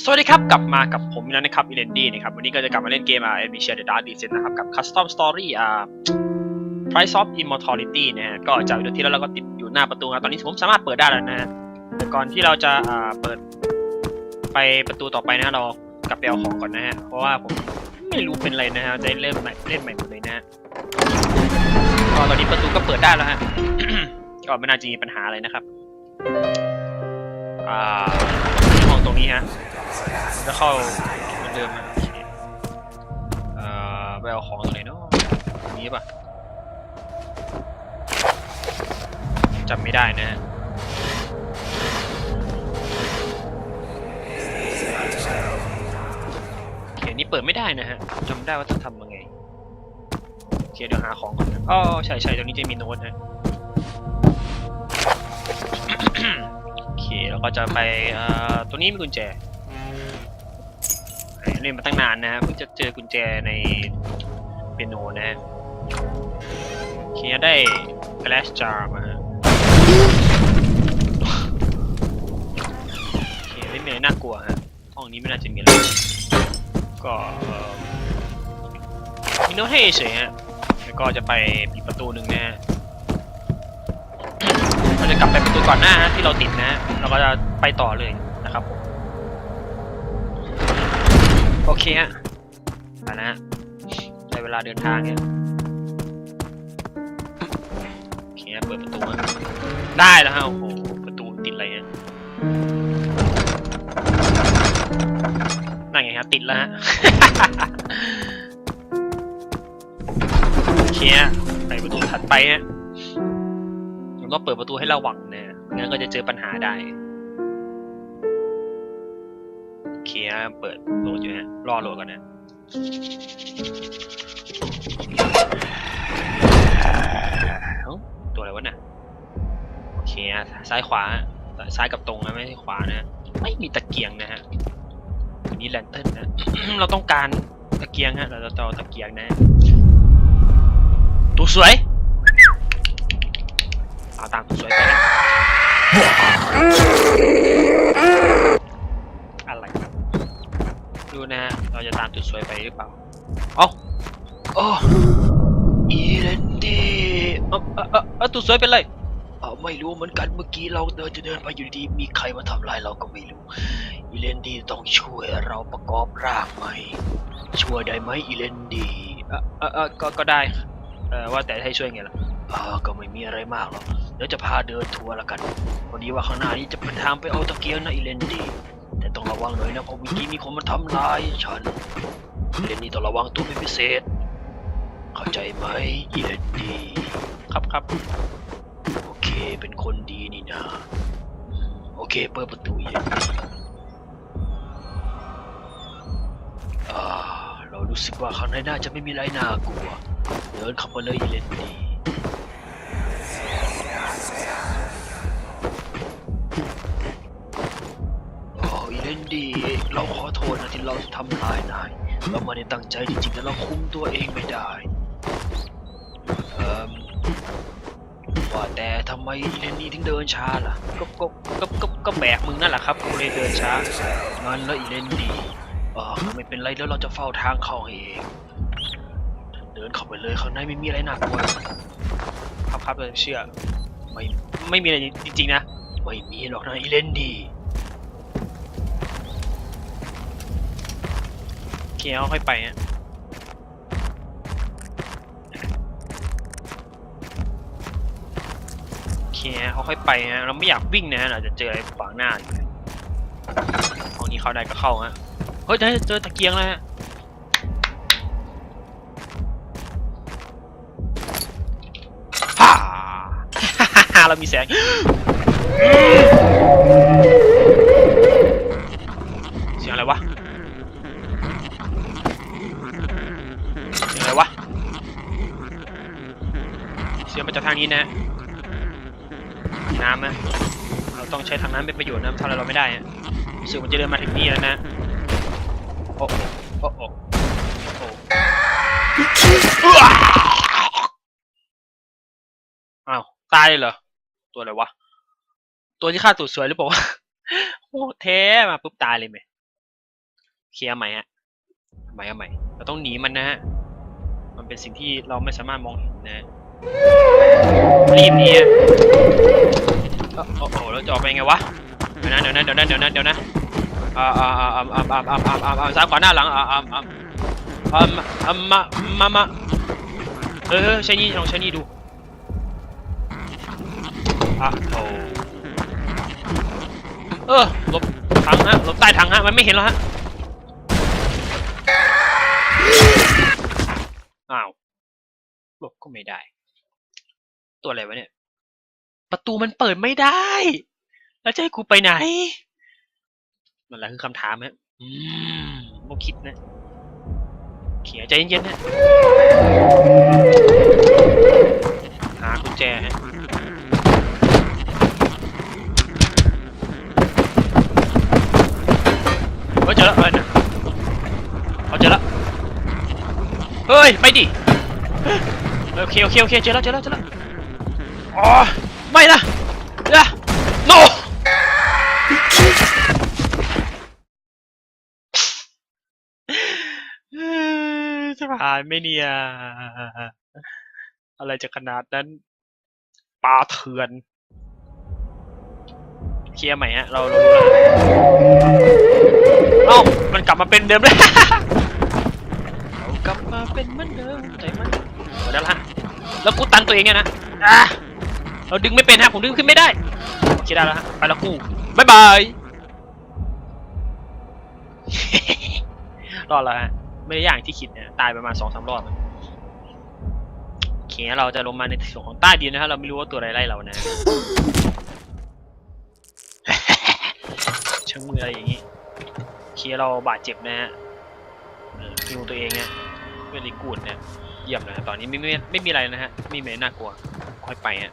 สวัสดีครับ กลับมากับผมแล้วนะครับอิเลนดี้นะครับวันนี้ก็จะกลับมาเล่นเกมอ่า a m b i t i o n The Dark Descent นะครับกับ Custom Story อ่า Price of Immortality นะฮะก็จากวิดีโอที่แล้วเราก็ติดอยู่หน้าประตูนะตอนนี้ผมสามารถเปิดได้แล้วนะฮะแต่ก่อนที่เราจะอ่าเปิดไปประตูต่อไปนะเรากลับไปเอาของก่อนนะฮะเพราะว่าผมไม่รู้เป็นอะไรนะฮะจะเริ่มใหม่เล่นใหม่หมดเลยนะฮะก็ตอนนี้ประตูก็เปิดได้แล้วฮะก็ไม่น่าจะมีปัญหาอะไรนะครับอ่าห้องตรงนี้ฮะ จะเข้าเหมือนเดิมนะโอเคเอ่อไปเอาของตรงไหนเนาะตรงนี้ป่ะจำไม่ได้นะฮะโอเคนี่เปิดไม่ได้นะฮะจำได้ว่าต้องทำยังไงโอเคเดี๋ยวหาของก่อนนะอ๋อใช่ใช่ตรงนี้จะมีโน้ตนะโอเคเราก็จะไปอ่อตัวนี้มีกุญแจ เล่นมาตั้งนานนะฮะเพิ่งจะเจอกุญแจในเปียโนนะฮะเคียได้ glass jar มาฮะโอเคไม่มีอะไรน่ากลัวฮะห้องนี้ไม่น่าจะมีอะไรก็เอ่อมีโน้ตให้เฉยฮะแล้วก็จะไปปิดประตูหนึ่งนะฮะเราจะกลับไปประตูก่อนหน้าฮะที่เราติดนะเราก็จะไปต่อเลย อเคฮะไปนะฮะในเวลาเดินทางเนี่ยโอเคฮะเปิดประตูได้แล้วฮะโอ้โหประตูติดอะไรเนี่ยนั่นไงครับติดแล้วฮะโอเคฮะไปประตูถัดไปฮะผมต้องเปิดประตูให้ระวังนะงั้นก็จะเจอปัญหาได้ เคเปิดโหลดอยู่ฮะรอโหลดก่อนนะตัวอะไรวะน่ะโอเคฮะซ้ายขวาฮะซ้ายกับตรงนะไม่ใช่ขวานะไม่มีตะเกียงนะฮะอันนี้แลนเทิร์นนะเราต้องการตะเกียงฮะเราจะเอาตะเกียงนะตัวสวยเอาตามตัวสวยไปนะ ดูนะฮะ เราจะตามจุดสวยไปหรือเปล่า เอ้าโอ้อีเลนดี้เอ้าเอ้าเอ้าเอ้าจุดสวยเป็นไรเอ้าไม่รู้เหมือนกันเมื่อกี้เราเดินจะเดินไปอยู่ดีๆมีใครมาทำลายเราก็ไม่รู้ อีเลนดี้ต้องช่วยเราประกอบร่างใหม่ ช่วยได้ไหมอีเลนดี้เออเออเออก็ก็ได้ เออว่าแต่ให้ช่วยไงล่ะเออก็ไม่มีอะไรมากหรอกเดี๋ยวจะพาเดินทัวร์ละกันพอดีว่าข้างหน้านี้จะเป็นทางไปเอาตะเกียงนะอีเลนดี้ แต่ต้องระวังหน่อยนะเพราะเมื่อกี้มีคนมาทำร้ายฉันเรนนี่ต้องระวังตัวเป็นพิเศษ เข้าใจไหมอีเลนดีครับครับโอเคเป็นคนดีนี่นะอืมโอเคเปิดประตูอีเลนดีอ่าเรารู้สึกว่าข้างในน่าจะไม่มีอะไรน่ากลัว เดินเข้ามาเลยอีเลนดี เราขอโทษนะที่เราทำร้ายนายเราไม่ได้ตั้งใจจริงๆแต่เราคุมตัวเองไม่ได้เอ่อว่าแต่ทำไมอีเลนดีถึงเดินช้าล่ะ ก็ก็ก็ก็ก็แบกมึงนั่นแหละครับกูเลยเดินช้างั้นแล้วอีเลนดีเออไม่เป็นไรแล้วเราจะเฝ้าทางเข้าให้เอง เดินเข้าไปเลยข้างในไม่มีอะไรน่ากลัวครับครับเลยเชื่อไม่ไม่มีอะไรจริงๆนะไม่มีหรอกนะอีเลนดี โอ เคเอาค่อยไปฮะโอเคฮะเขาค่อยไปฮะเราไม่อยากวิ่งนะฮะเราจะเจออะไรขวางหน้าอยู่ห้องนี้เข้าได้ก็เข้าฮะเฮ้ยเจอเจอตะเกียงแล้วฮะฮ่าเรามีแสง เสียงอะไรวะ เสียงอะไรวะ เสียมาจากทางนี้นะน้ำนะเราต้องใช้ทางนั้นเป็นประโยชน์นะทำอะไรเราไม่ได้อะรู้สึกมันจะเดินมาถึงนี่แล้วนะโอ้โหโอ้โหโอ้โหอ้าวตายเลยเหรอ ตัวอะไรวะ ตัวที่ฆ่าตูดสวยหรือเปล่าวะโอ้เทมาปุ๊บตายเลยไหมเคลียร์ใหม่ฮะใหม่เอาใหม่เราต้องหนีมันนะฮะมันเป็นสิ่งที่เราไม่สามารถมองเห็นนะ รีบหนีอะเอ้าโอ้โหเราจะออกไปไงวะ เดี๋ยวนะเดี๋ยวนะเดี๋ยวนะเดี๋ยวนะเดี๋ยวนะอ่าอ่าอ่าอ่าอ่าอ่าอ่าอ่าอ่าอ่าซ้ายขวาหน้าหลังอ่าอ่าอ่าอ่าอ่ามามามาเออใช้นี่ลองใช้นี่ดูอะโอ้เออหลบถังฮะหลบใต้ถังฮะมันไม่เห็นแล้วฮะอ้าวหลบก็ไม่ได้ ตัวอะไรวะเนี่ย ประตูมันเปิดไม่ได้ แล้วจะให้กูไปไหนนั่นแหละคือคำถามฮะอืมโมคิดนะเขียใจเย็นๆนะหากุญแจฮะเฮ้ยเจอแล้วเอ้ยนะเอาเจอแล้วเฮ้ย ไปดิ โอเค โอเค โอเค เจอแล้ว เจอแล้ว เจอแล้ว อ๋อไม่นะอย่า no เอ้ยจะผ่านไหม่เนี่ย อะไรจะขนาดนั้นปลาเถื่อน เคลียร์ใหม่ฮะ เราเรารู้แล้วเอ้ามันกลับมาเป็นเดิมเลยเรากลับมาเป็นเหมือนเดิมใจมันเอาได้ละฮะ แล้วกูตันตัวเองเนี่ยนะอะ เราดึงไม่เป็นฮะผมดึงขึ้นไม่ได้เคลียร์ได้แล้วฮะไปแล้วกูบายบายรอดแล้วฮะไม่ได้อย่างที่คิดนะตายประมาณสองสามรอบโอเคเราจะลงมาในส่วนของใต้ดินนะฮะเราไม่รู้ว่าตัวอะไรไล่เรานะเชิงมืออะไรอย่างนี้โอเคเราบาดเจ็บนะฮะเออคิวตัวเองเนี่ยเวลีกูดเนี่ยเยี่ยมนะฮะตอนนี้ไม่ไม่ไม่มีอะไรนะฮะไม่มีอะไรน่ากลัวค่อยไปฮะ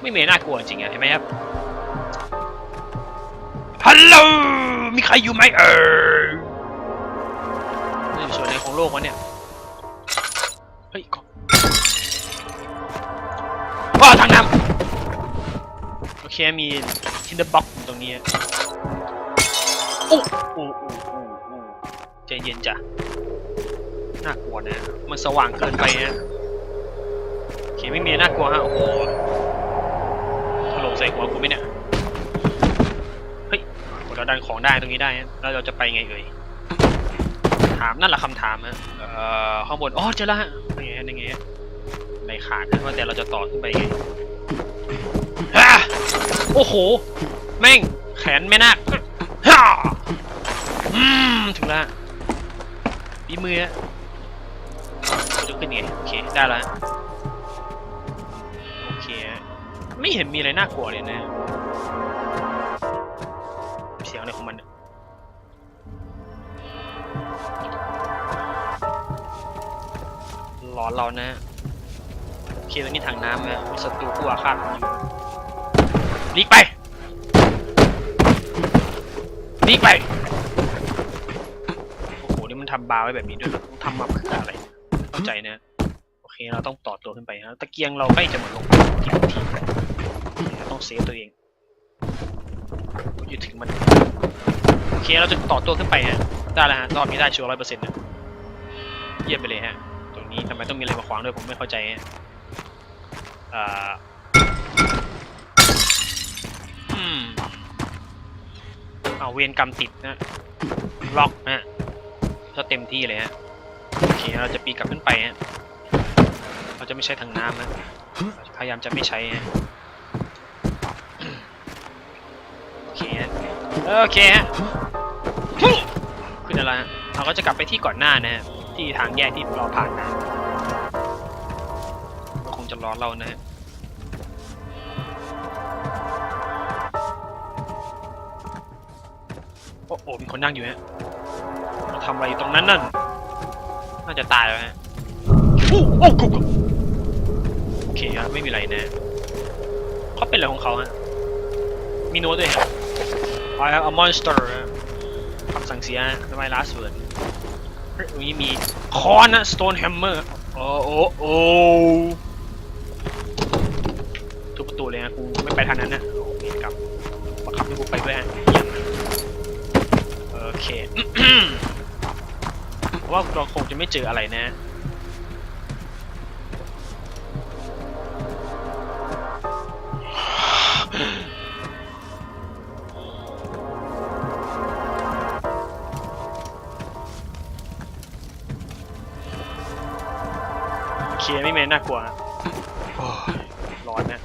ไม่เมน่ากลัวจริงอะเห็นไหมครับ ฮัลโหล มีใครอยู่ไหมเออนี่ส่วนไหนของโลกวะเนี่ยำโอเคมีทินเดอร์บ็อกตรงนี้อะโอ้โอ้โอ้โอ้โอ้ใจเย็นจ้ะน่ากลัวนะ มันสว่างเกินไปนะโอเคไม่มีน่ากลัวฮะโอ้โหถล่มใส่หัวกูไหมเนี่ยเฮ้ยเราดันของได้ตรงนี้ได้ฮะแล้วเราจะไปไงเอ่ยถามนั่นแหละคำถามฮะเอ่อข้างบนอ๋อเจอแล้วฮะยังไงฮะยังไงฮะไม่ขาดนะว่าแต่เราจะต่อขึ้นไปไงฮ่า โอ้โห แม่ง แขนไม่นักฮ่าอืมถึงแล้วฮะปีมือฮะจะขึ้นไงโอเค ได้แล้วฮะโอเค ไม่เห็นมีอะไรน่ากลัวเลยนะ เสียงอะไรของมันหลอนเรานะโอเคตรงนี้ทางน้ำนะมีศัตรูผู้อาฆาตอยู่ หลีไปหลีไป โอ้โห นี่มันทำบาร์ไว้แบบนี้ด้วยเหรอต้องทำมาเพื่ออะไร เข้าใจนะ โอเค เราต้องต่อตัวขึ้นไปนะตะเกียงเราใกล้จะหมดลงทีทีต้องเซฟตัวเองอยู่ถึงมัน โอเค เราจะต่อตัวขึ้นไปฮะ ได้แล้วฮะ รอบนี้ได้ชัวร์ร้อยเปอร์เซ็นต์นะเยี่ยมไปเลยฮะ ตรงนี้ทำไมต้องมีอะไรมาขวางด้วยผมไม่เข้าใจฮะอ่า เอาเวรกรรมติดนะล็อกนะก็เต็มที่เลยฮะโอเคเราจะปีกลับขึ้นไปฮะเราจะไม่ใช้ทางน้ำนะพยายามจะไม่ใช้ฮะโอเคฮะโอเคฮะขึ้นอะไรฮะเราก็จะกลับไปที่ก่อนหน้านะฮะที่ทางแยกที่เราผ่านนะคงจะรอเรานะฮะ คนนั่งอยู่ฮะเราทำอะไรอยู่ตรงนั้นนั่น น่าจะตายแล้วฮะโอ้โอ้กุกโอเคครับไม่มีอะไรนะเขาเป็นอะไรของเขาฮะ มีโน้ตด้วยฮะ I am a monster คำสั่งเสียทำไม last word เฮ้ยตรงนี้มีคอนนะ stone hammer โอ้โอ้โอ้ทุบประตูเลยนะกูไม่ไปทางนั้นนะโอเคครับบังคับให้กูไปด้วยฮะ เยี่ยมโอเคเพราะว่าเราคงจะไม่เจออะไรนะ โอเค ไม่เมนน่ากลัวนะโอ้ยร้อนนะ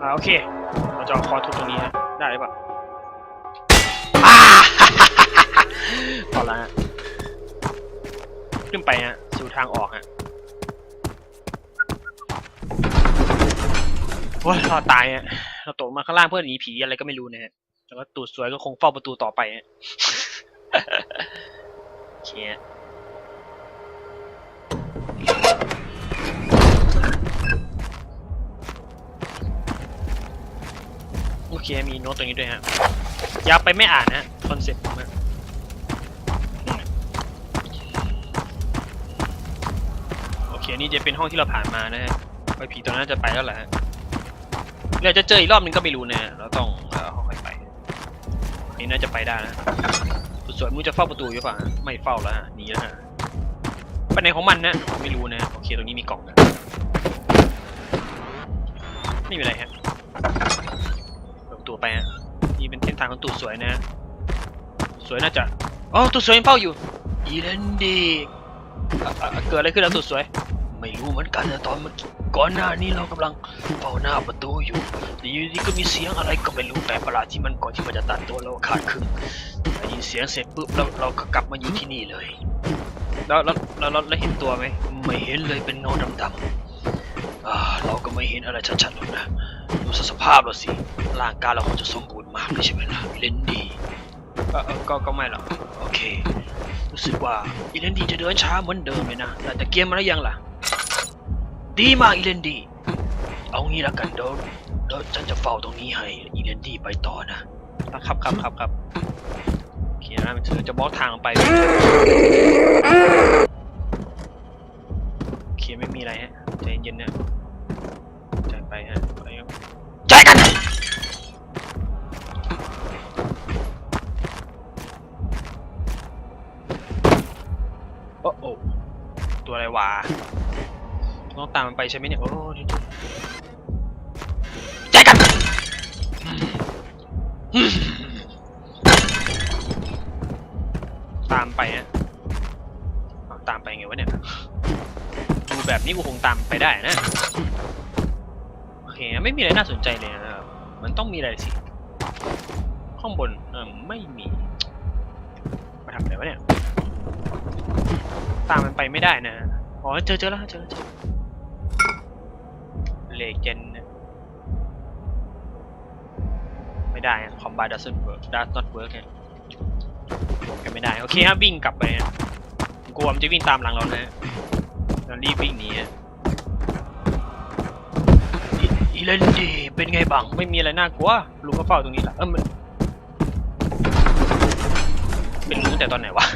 อ่าโอเค เราจะเอาคอทุบตรงนี้นะ พอและฮะขึ้นไปฮะสู่ทางออกฮะโอ้ยเราตายฮะเราตกมาข้างล่างเพื่อหนีผีอะไรก็ไม่รู้นะฮะแล้วก็ตูดสวยก็คงเฝ้าประตูต่อไปฮะโอเคฮะโอเคมีโน้ตตรงนี้ด้วยฮะอย่าไปไม่อ่านนะคอนเซ็ปต์ผมอะ นี่จะเป็นห้องที่เราผ่านมานะฮะไปผีตัวนั้นจะไปแล้วแหละฮะเราจะเจออีกรอบนึงก็ไม่รู้นะเราต้องเอ่อค่อยๆไปอันนี่น่าจะไปได้นะสวนมึงจะเฝ้าประตูอยู่ป่ะไม่เฝ้าแล้วหนีแล้วฮะไปไหนของมันนะไม่รู้นะโอเคตรงนี้มีกล่องนะไม่มีอะไรฮะเปิดประตูไปฮะนี่เป็นเส้นทางของตูดสวยนะ สวยน่าจะอ๋อตูดสวยยังเฝ้าอยู่อีเลนดีเกิดอะไรขึ้นแล้วตูดสวย ไม่รู้เหมือนกันนะตอนเมื่อกี้ก่อนหน้านี้เรากำลังเฝ้าหน้าประตูอยู่แต่อยู่ดีก็มีเสียงอะไรก็ไม่รู้แปลกประหลาดที่มันก่อนที่มันจะตัดตัวเราขาดครึ่งได้ยินเสียงเสร็จปุ๊บเราเราก็กลับมาอยู่ที่นี่เลยแล้วแล้วแล้วแล้วแล้วเห็นตัวไหมไม่เห็นเลยเป็นเงาดำๆอ่าเราก็ไม่เห็นอะไรชัดๆหรอกนะดูสภาพเราสิร่างกายเราคงจะสมบูรณ์มากเลยใช่ไหมล่ะอีเลนดีก็ก็ก็ไม่หรอกโอเค รู้สึกว่าอีเลนดีจะเดินช้าเหมือนเดิมเลยนะแต่ตะเกียมมาแล้วยังล่ะ ดีมากอีเลนดีเอางี้ละกันเดี๋ยวเดี๋ยวฉันจะเฝ้าตรงนี้ให้อีเลนดีไปต่อนะ ครับครับครับครับโอเคนะมันจะบล็อกทางไปโอเคไม่มีอะไรฮะใจเย็นๆนะใจไปฮะไปครับใจกันโอ้โอ้ตัวอะไรวะ ต้องตามมันไปใช่ไหมเนี่ย โอ้เดี๋ยวใจกันอืมตามไปฮะเอาตามไปไงวะเนี่ย ดูแบบนี้กูคงตามไปได้นะ โอเค ไม่มีอะไรน่าสนใจเลยนะครับ มันต้องมีอะไรสิ ข้างบนเออไม่มี มาทำอะไรวะเนี่ย ตามมันไปไม่ได้นะ อ๋อ เจอเจอแล้วเจอแล้ว เลเจนไม่ได้คอมบา doesn't work does not work เนี่ยก็ไม่ได้ โอเคครับวิ่งกลับไปฮะกลัวมันจะวิ่งตามหลังเรานะฮะเรารีบวิ่งหนีฮะอีเลนดีเป็นไงบ้าง ไม่มีอะไรน่ากลัวลุงก็เฝ้าตรงนี้แหละเออมันเป็นลุงตั้แต่ตอนไหนวะ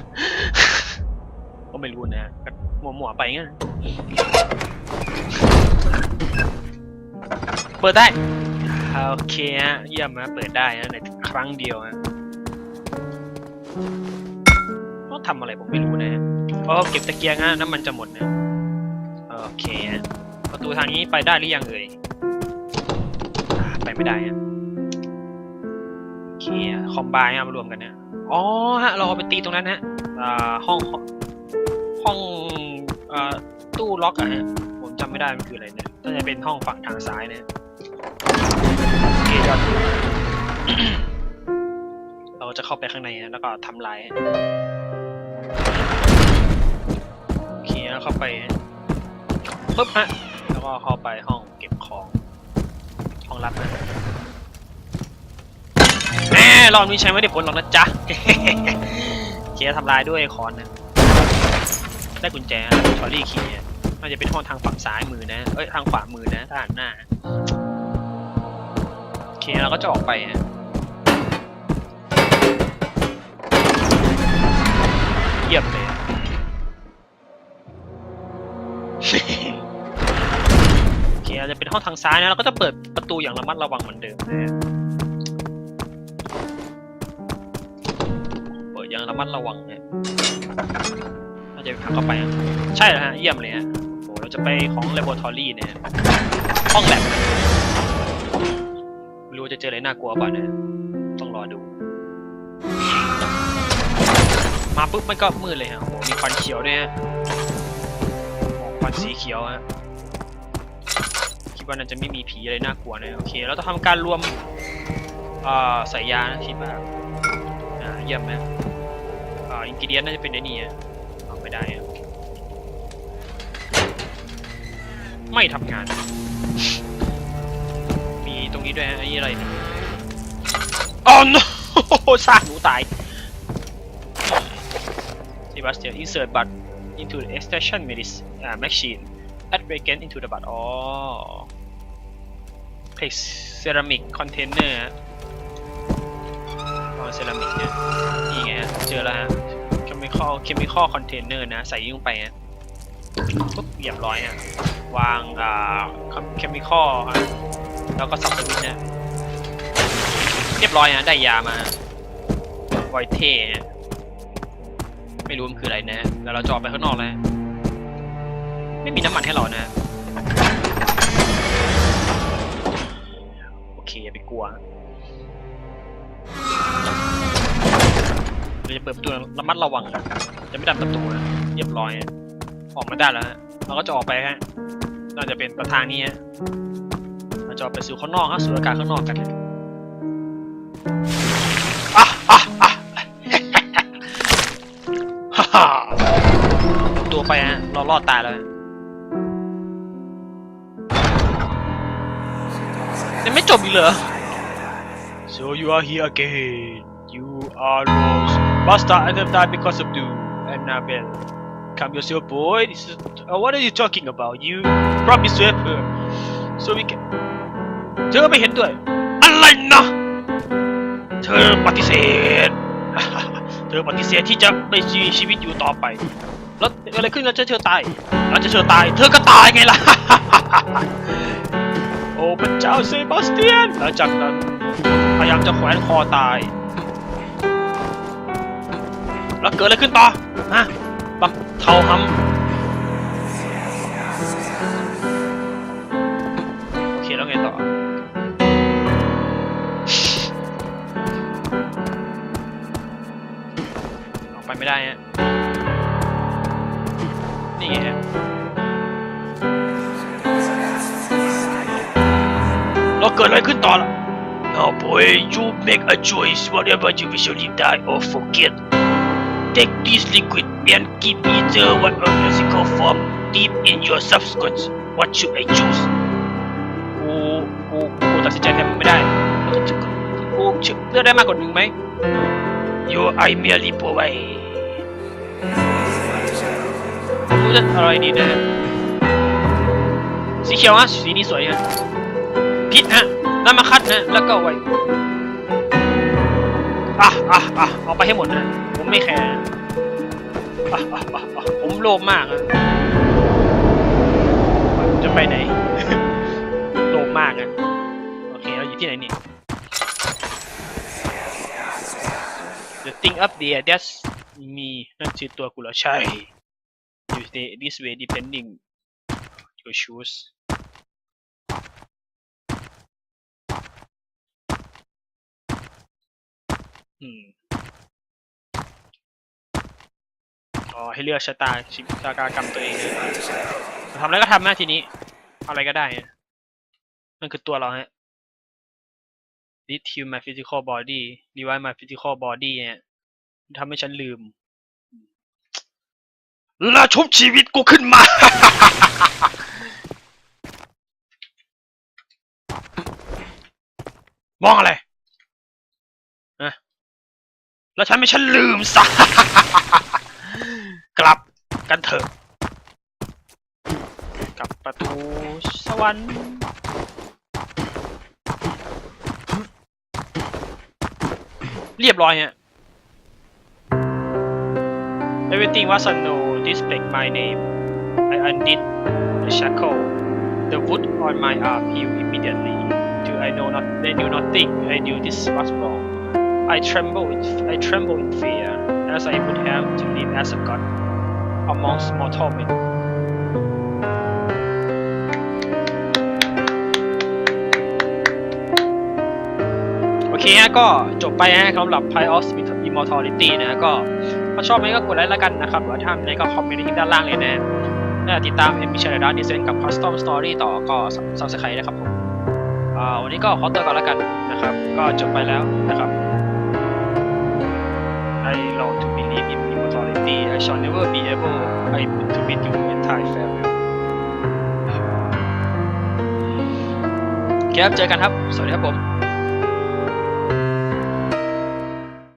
ก็ไม่รู้นะ ก็มัวๆไปงั้น เปิดได้ โอเคฮะ เยี่ยมนะ เปิดได้นะในครั้งเดียวฮะต้องทำอะไรผมไม่รู้นะเพราะเก็บตะเกียงฮะน้ำมันจะหมดนะโอเคฮะประตูทางนี้ไปได้หรือยังเอ่ย ไปไม่ได้อะโอเคคอมบน์อะมารวมกันนี่ยอ๋อฮะ เราเอาไปตีตรงนั้นฮะห้องห้องตู้ล็อกอะฮะ ผมจำไม่ได้มันคืออะไรเนี่ย น่าจะเป็นห้องฝั่งทางซ้ายเนี่ยโอเคยอดเราจะเข้าไปข้างในนะแล้วก็ทำลายฮะโอเคแล้วเข้าไปฮะปึ๊บฮะแล้วก็เข้าไปห้องเก็บของห้องรับนะแหม่รอบนี้ใช้ไม่ได้ผลหรอกนะจ๊ะเคลียร์ทำลายด้วยคอนนะได้กุญแจทอรี่คีย์ มันจะเป็นห้องทางฝั่งซ้ายมือนะ เอ้ยทางขวามือนะทางหน้า โอเคเราก็จะออกไปนะเยี่ยมเลยโอเคจะเป็นห้องทางซ้ายนะเราก็จะเปิดประตูอย่างระมัดระวังเหมือนเดิมนะเปิดอย่างระมัดระวังนะอาจจะพังเข้าไป ใช่แล้วฮะ เยี่ยมเลยฮะ เราจะไปของ laboratory เนี่ยห้องแลบไม่รู้ว่าจะเจออะไรน่ากลัวป่ะเนี่ยต้องรอดู มาปุ๊บมันก็มืดเลยฮะโอ้โหมีควันเขียวด้วยฮะควันสีเขียวฮะคิดว่าน่าจะไม่มีผีอะไรน่ากลัวนะโอเคเราต้องทำการรวมอ่อใส่ยยานะคิดว่าอ่าเยี่ยมไหมอ่าอินกิเดียนน่าจะเป็นไอ้นี่อะเอาไม่ได้อะ ไม่ทำงาน มีตรงนี้ด้วยฮะอ้นี่อะไรเนี่ยอ๋อ no ซากหนูตาย Sebastian insert butt into the extraction medicine uh, machine add reagent into the butt อ๋อ place ceramic container ฮะอ๋อ ceramic เนี่ยนี่ไงฮะเจอแล้วฮะ chemical chemical container นะ ใส่ลงไปฮะ ปุ๊บเรียบร้อยฮะวางอ่า chemical ฮะแล้วก็สับสวิตช์นะเรียบร้อยฮะได้ยามาไวเท่ฮะไม่รู้มันคืออะไรนะ แล้วเราจออกไปข้างนอกแล้วไม่มีน้ำมันให้เรานะ โอเคอย่าไปกลัวเราจะเปิดประตูระมัดระวังนะจะไม่ดันประตูนะเรียบร้อยนะ ออกมาได้แล้วฮะเราก็จะออกไปฮะน่าจะเป็นประทางนี้ฮะเราจะออกไปสู่ข้างนอกฮะสู่อากาศข้างนอกกันอะอะอะฮ่าตัวไปฮะเรารอดตายแล้วยังไม่จบอีกเหรอ So you are here again you are lost Basta I have died because of you Annabelle come yourself boy this is uh, what are you talking about you promise to help her so we can เธอไม่เห็นด้วย อะไรนะ เธอปฏิเสธ เธอปฏิเสธที่จะไม่มีชีวิตอยู่ต่อไป แล้วเกิดอะไรขึ้นแล้วเธอตายแล้วจะเธอตาย เธอก็ตายไงล่ะ โอ้พระเจ้าเซบาสเตียน หลังจากนั้นพยายามจะแขวนคอตาย แล้วเกิดอะไรขึ้นต่อ ฮะ เทาหำโอเคแล้วไงต่อออกไปไม่ได้ฮะนี่ไงฮะแล้วเกิดอะไรขึ้นต่อล่ะ Now boy you make a choice whatever you visually die or forget Take this liquid and give either one of physical form deep in your subconscious What should I choose กูกูกูตัดสินใจแทนมึงไม่ได้กูกูเลือกได้มากกว่าหนึ่งไหม You I merely provide รู้จะอะไรดีนะสีเขียวฮะสีนี้สวยฮะพิษฮะน้ำมาคัดนะแล้วก็ไว้อะอะอะเอาไปให้หมดนะผมไม่แคร์ ผมโลภมากอะจะไปไหน โลภมากอะโอเคเราอยู่ที่ไหนนี่ The thing up there that's me นั่นคือตัวกูเหรอใช่ You stay this way depending your shoes อืม อ๋อให้เลือกชะตาชิชะตากรรมตัวเองทำอะไรก็ทำนะทีนี้อะไรก็ได้นั่นคือตัวเราฮะ This heal my physical body revive my physical body เนี่ยทำให้ฉันลืมและชุบชีวิตกูขึ้นมา มองอะไรนะแล้วฉันไม่ฉันลืมซะ กลับกันเถอะ กลับประตูสวรรค์ เรียบร้อยฮะ Everything was a no. Displayed my name. I undid the shackle. The wood on my arm healed immediately. Do I know not? I knew nothing. I knew this was wrong. I trembled. In, I trembled in fear, as I would have to live as a god Amongst mortal men. โอเคฮะก็จบไปฮะสำหรับ p i of Immortality นะก็ถ้าชอบไหมก็กดไลค์แล้วกันนะครับหรือว่าถ้าไม่ก็คอมเมนต์ที่ด้านล่างเลยนะถ้าอยากติดตามเอ็มพีชาร์ดานดิเซนกับ Custom Story ต่อก็ Subscribe นะครับผมอ่าวันนี้ก็ขอตัวก่อนแล้วกันนะครับ ก็จบไปแล้วนะครับ immortality I shall never be able I to bid you in Thai farewell ครับเจอกันครับ สวัสดีครับผม